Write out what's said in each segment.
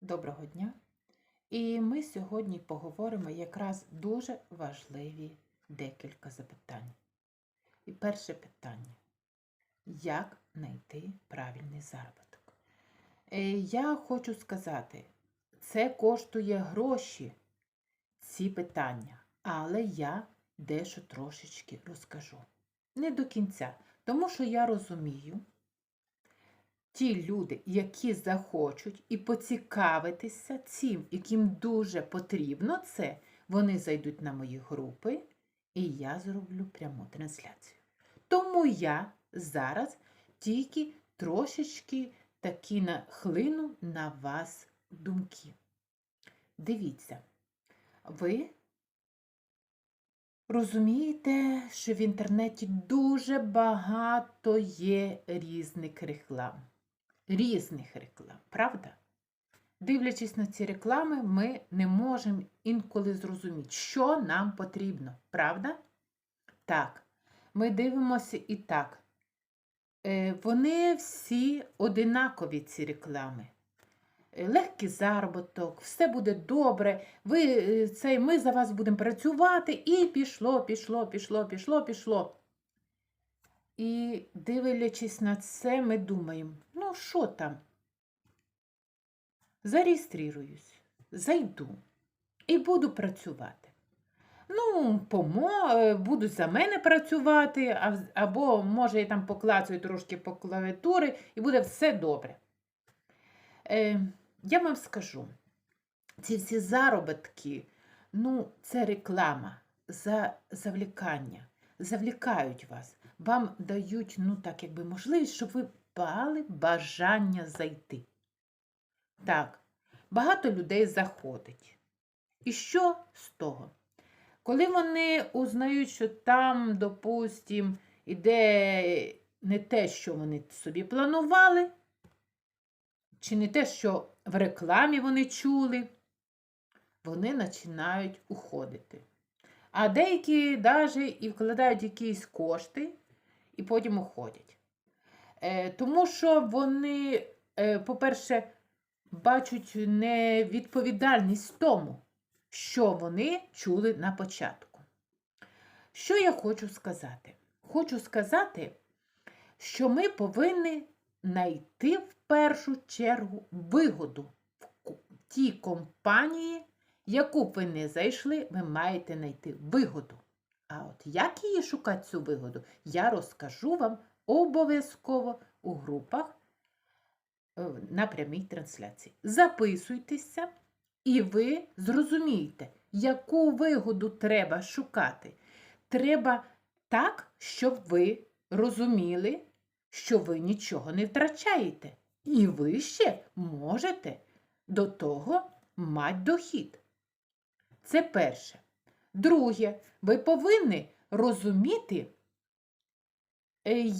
Доброго дня! І ми сьогодні поговоримо якраз дуже важливі декілька запитань. І перше питання: як знайти правильний заробіток? Е, Я хочу сказати, це коштує гроші, ці питання, але я дещо трошечки розкажу. Не до кінця, тому що я розумію, ті люди, які захочуть і поцікавитися цим, яким дуже потрібно це, вони зайдуть на мої групи, і я зроблю пряму трансляцію. Тому я зараз тільки трошечки такі нахлину на вас думки. Дивіться, ви розумієте, що в інтернеті дуже багато є різних реклам різних реклам, правда? Дивлячись на ці реклами, ми не можемо інколи зрозуміти, що нам потрібно, правда? Так, ми дивимося і так. Е, Вони всі одинакові, ці реклами. Е, Легкий заробіток, все буде добре, ви, е, цей, ми за вас будемо працювати, і пішло, пішло, пішло, пішло, пішло. І дивлячись на це, ми думаємо, ну що там? Зареєструюсь, зайду і буду працювати. Ну, помо, е, будуть за мене працювати, або, може, я там поклацаю трошки по клавіатури, і буде все добре. Е, я вам скажу, ці всі заробітки, ну, це реклама, за, завлікання, завлікають вас вам дають, ну так, якби можливість, щоб ви мали бажання зайти. Так, багато людей заходить. І що з того? Коли вони узнають, що там, допустим, іде не те, що вони собі планували, чи не те, що в рекламі вони чули, вони починають уходити. А деякі навіть і вкладають якісь кошти, і потім уходять. Е, тому що вони, е, по-перше, бачать невідповідальність тому, що вони чули на початку. Що я хочу сказати? Хочу сказати, що ми повинні знайти в першу чергу вигоду в тій компанії, яку б ви не зайшли, ви маєте знайти вигоду. А от як її шукати цю вигоду, я розкажу вам обов'язково у групах е, на прямій трансляції. Записуйтеся, і ви зрозумієте, яку вигоду треба шукати. Треба так, щоб ви розуміли, що ви нічого не втрачаєте. І ви ще можете до того мати дохід. Це перше. Друге, ви повинні розуміти,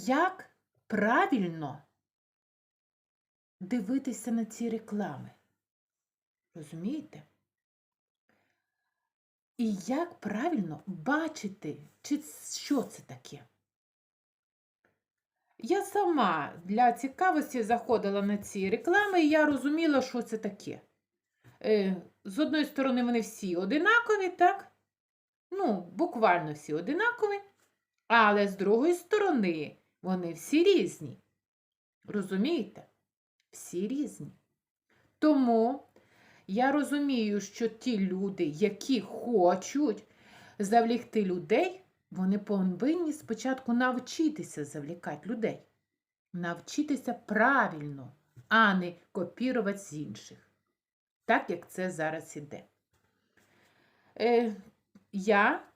як правильно дивитися на ці реклами. Розумієте? І як правильно бачити, чи що це таке. Я сама для цікавості заходила на ці реклами, і я розуміла, що це таке. Е, З одної сторони, вони всі одинакові, так? Ну, буквально всі одинакові, але з другої сторони вони всі різні. Розумієте? Всі різні. Тому я розумію, що ті люди, які хочуть завлікти людей, вони повинні спочатку навчитися завлікати людей. Навчитися правильно, а не копірувати з інших. Так як це зараз іде. Е, я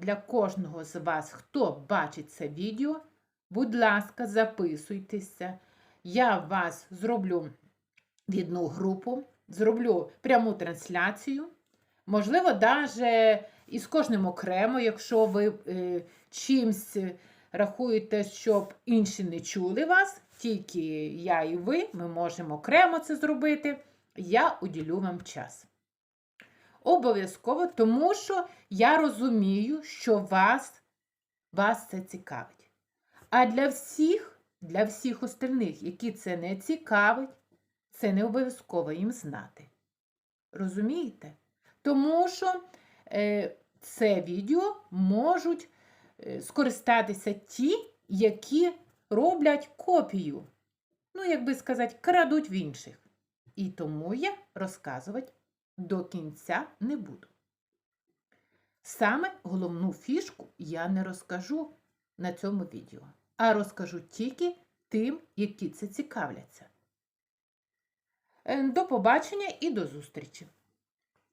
для кожного з вас, хто бачить це відео, будь ласка, записуйтеся. Я вас зроблю в одну групу, зроблю пряму трансляцію. Можливо, навіть із кожним окремо, якщо ви е, чимсь рахуєте, щоб інші не чули вас, тільки я і ви, ми можемо окремо це зробити. Я уділю вам час. Обов'язково, тому що я розумію, що вас, вас це цікавить. А для всіх, для всіх остальних, які це не цікавить, це не обов'язково їм знати. Розумієте? Тому що е, це відео можуть е, скористатися ті, які роблять копію. Ну, як би сказати, крадуть в інших. І тому я розказувати до кінця не буду. Саме головну фішку я не розкажу на цьому відео, а розкажу тільки тим, які це цікавляться. Е, До побачення і до зустрічі!